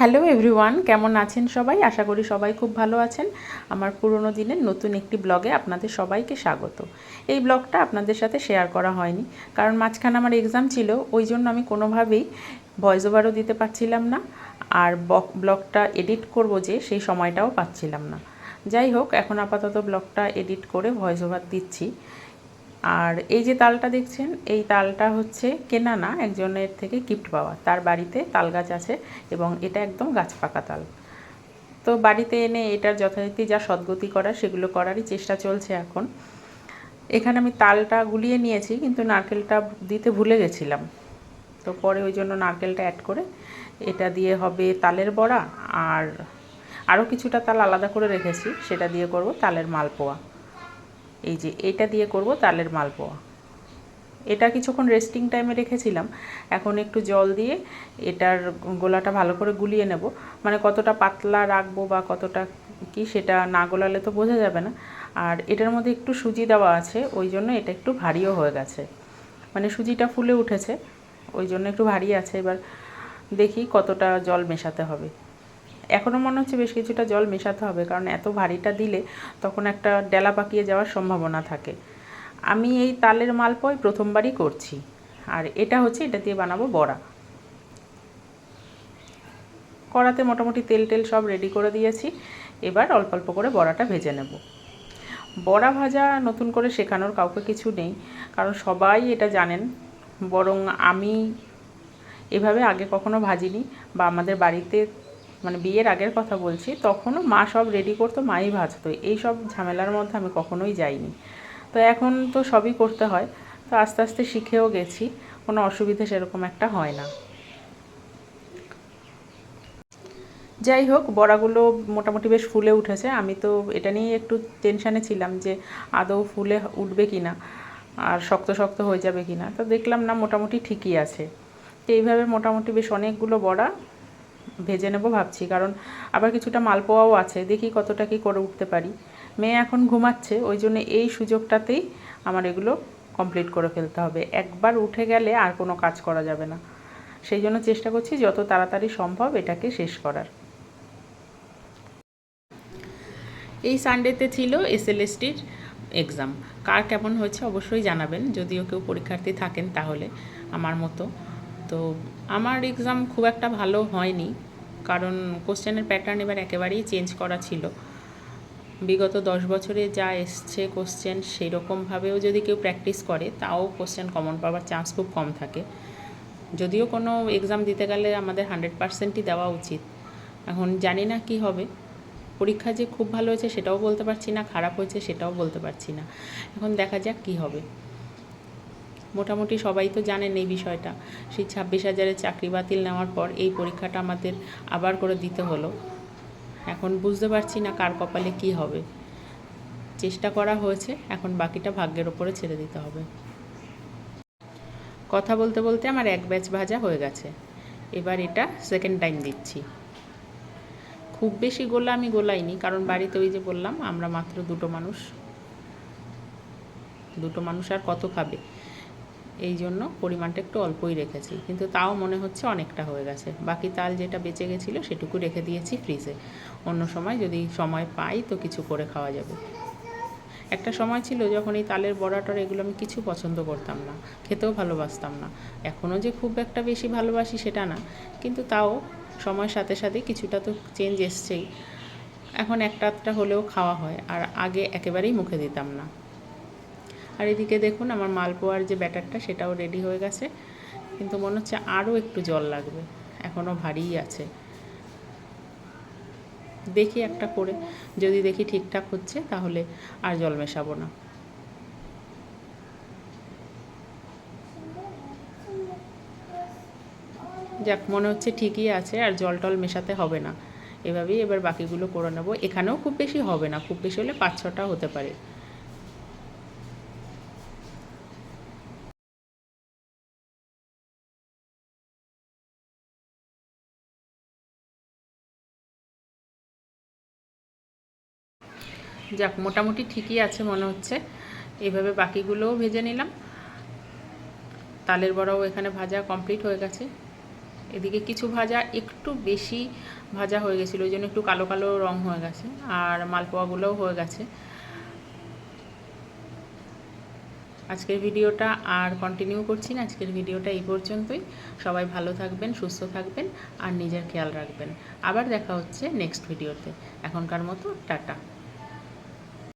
Hello everyone কেমন আছেন সবাই? আশা করি সবাই খুব ভালো আছেন। আমার পুরনো দিনের নতুন একটি ব্লগে আপনাদের সবাইকে স্বাগত। এই ব্লগটা আপনাদের সাথে শেয়ার করা হয়নি, কারণ মাঝখানে আমার এক্সাম ছিল, ওই জন্য আমি কোনোভাবেই ভয়েস ওভারও দিতে পারছিলাম না, আর ব্লগটা এডিট করব যে সেই সময়টাও পাচ্ছিলাম না। যাই হোক, এখন আপাতত ব্লগটা এডিট করে ভয়েস ওভার দিচ্ছি। আর এই যে তালটা দেখছেন, এই তালটা হচ্ছে কেনা না একজনের থেকে গিফট পাওয়া। তার বাড়িতে তাল গাছ আছে এবং এটা একদম গাছ পাকা তাল। তো বাড়িতে এনে এটার যথারীতি যা সদ্গতি করা সেগুলো করারই চেষ্টা চলছে এখন। এখানে আমি তালটা গুলিয়ে নিয়েছি, কিন্তু নারকেলটা দিতে ভুলে গেছিলাম। তো পরে ওই জন্য নারকেলটা অ্যাড করে এটা দিয়ে হবে তালের বড়া। আর আরও কিছুটা তাল আলাদা করে রেখেছি, সেটা দিয়ে করব তালের মালপোয়া। এই যে এটা দিয়ে করব তালের মালপোয়া। এটা কিছুক্ষণ রেস্টিং টাইমে রেখেছিলাম। এখন একটু জল দিয়ে এটার গোলাটা ভালো করে গুলিয়ে নেব। মানে কতটা পাতলা রাখব বা কতটা কি সেটা না গোলালে তো বোঝা যাবে না। আর এটার মধ্যে একটু সুজি দেওয়া আছে, ওই জন্য এটা একটু ভারীও হয়ে গেছে। মানে সুজিটা ফুলে উঠেছে, ওই জন্য একটু ভারী আছে। এবার দেখি কতটা জল মেশাতে হবে। এখনও মনে হচ্ছে বেশ কিছুটা জল মেশাতে হবে, কারণ এত ভারীটা দিলে তখন একটা ডেলা পাকিয়ে যাওয়ার সম্ভাবনা থাকে। আমি এই তালের মালপোয় প্রথমবারই করছি, আর এটা হচ্ছে এটা দিয়ে বানাবো বড়া। কড়াতে মোটামুটি তেল টেল সব রেডি করে দিয়েছি, এবার অল্প অল্প করে বড়াটা ভেজে নেব। বড়া ভাজা নতুন করে শেখানোর কাউকে কিছু নেই, কারণ সবাই এটা জানেন, বরং আমি এভাবে আগে কখনো ভাজিনি বা আমাদের বাড়িতে মানে বিয়ের আগের কথা বলছি, তখনও মা সব রেডি করতো, মাই ভাজতো। এই সব ঝামেলার মধ্যে আমি কখনোই যাইনি। তো এখন তো সবই করতে হয়। তো আস্তে আস্তে শিখেও গেছি, কোনো অসুবিধে সেরকম একটা হয় না। যাই হোক, বড়াগুলো মোটামুটি বেশ ফুলে উঠেছে। আমি তো এটা নিয়ে একটু টেনশানে ছিলাম যে আদৌ ফুলে উঠবে কি না আর শক্ত শক্ত হয়ে যাবে কি না তো দেখলাম না, মোটামুটি ঠিকই আছে। তো এইভাবে মোটামুটি বেশ অনেকগুলো বড়া ভেজে নেব ভাবছি, কারণ আবার কিছুটা মালপোয়াও আছে, দেখি কতটা কি করে উঠতে পারি। মেয়ে এখন ঘুমাচ্ছে, ওই জন্য এই সুযোগটাতেই আমার এগুলো কমপ্লিট করে ফেলতে হবে। একবার উঠে গেলে আর কোনো কাজ করা যাবে না। সেই জন্য চেষ্টা করছি যত তাড়াতাড়ি সম্ভব এটাকে শেষ করার। এই সানডেতে ছিল এসএলএসটির এক্সাম কার কেমন হয়েছে অবশ্যই জানাবেন, যদিও কেউ পরীক্ষার্থী থাকেন তাহলে, আমার মতো। তো আমার এক্সাম খুব একটা ভালো হয়নি, কারণ কোশ্চেনের প্যাটার্ন এবার একেবারেই চেঞ্জ করা ছিল। বিগত দশ বছরে যা এসছে কোশ্চেন সেই রকমভাবেও যদি কেউ প্র্যাকটিস করে, তাও কোশ্চেন কমন পাওয়ার চান্স খুব কম থাকে। যদিও কোনো এক্সাম দিতে গেলে আমাদের হান্ড্রেড পার্সেন্টই দেওয়া উচিত। এখন জানি না কি হবে। পরীক্ষা যে খুব ভালো হয়েছে সেটাও বলতে পারছি না, খারাপ হয়েছে সেটাও বলতে পারছি না। এখন দেখা যাক কি হবে। মোটামুটি সবাই তো জানেন এই বিষয়টা। সেই ছাব্বিশ হাজারের চাকরি বাতিল নেওয়ার পর এই পরীক্ষাটা আমাদের আবার করে দিতে হলো। এখন বুঝতে পারছি না কার কপালে কি হবে। চেষ্টা করা হয়েছে, এখন বাকিটা ভাগ্যের ওপরে ছেড়ে দিতে হবে। কথা বলতে বলতে আমার এক ব্যাচ ভাজা হয়ে গেছে। এবার এটা সেকেন্ড টাইম দিচ্ছি। খুব বেশি গোলা আমি গোলাইনি, কারণ বাড়িতে ওই যে বললাম, আমরা মাত্র দুটো মানুষ। দুটো মানুষ আর কত খাবে? এই জন্য পরিমাণটা একটু অল্পই রেখেছি। কিন্তু তাও মনে হচ্ছে অনেকটা হয়ে গেছে। বাকি তাল যেটা বেঁচে গেছিল সেটুকু রেখে দিয়েছি ফ্রিজে। অন্য সময় যদি সময় পাই তো কিছু করে খাওয়া যাবে। একটা সময় ছিল যখন এই তালের বড়াটার এগুলো আমি কিছু পছন্দ করতাম না, খেতেও ভালোবাসতাম না। এখনও যে খুব একটা বেশি ভালোবাসি সেটা না। কিন্তু তাও সময়ের সাথে সাথে কিছুটা তো চেঞ্জ এসছেই। এখন একটা হলেও খাওয়া হয়। আর আগে একেবারেই মুখে দিতাম না। আর এদিকে দেখুন আমার মালপোয়ার যে ব্যাটারটা, সেটাও রেডি হয়ে গেছে। কিন্তু মনে হচ্ছে আরও একটু জল লাগবে। এখনও ভারীই আছে। দেখি একটা করে। যদি দেখি ঠিকঠাক হচ্ছে, তাহলে আর জল মেশাবো না। যাক, মনে হচ্ছে ঠিকই আছে, আর জল টল মেশাতে হবে না। এভাবেই এবার বাকিগুলো করে নেব। এখানেও খুব বেশি হবে না, খুব বেশি হলে পাঁচ ছটা হতে পারে। যাক, মোটামুটি ঠিকই আছে মনে হচ্ছে। এইভাবে বাকিগুলোও ভেজে নিলাম। তালের বড়াও এখানে ভাজা কমপ্লিট হয়ে গেছে। এদিকে কিছু ভাজা একটু বেশি ভাজা হয়ে গেছিল, ওই জন্য একটু কালো কালো রং হয়ে গেছে, আর মালপোয়াগুলোও হয়ে গেছে। আজকের ভিডিওটা আর কন্টিনিউ করছি না, আজকের ভিডিওটা এই পর্যন্তই। সবাই ভালো থাকবেন, সুস্থ থাকবেন, আর নিজের খেয়াল রাখবেন। আবার দেখা হচ্ছে নেক্সট ভিডিওতে। এখনকার মতো, টাটা।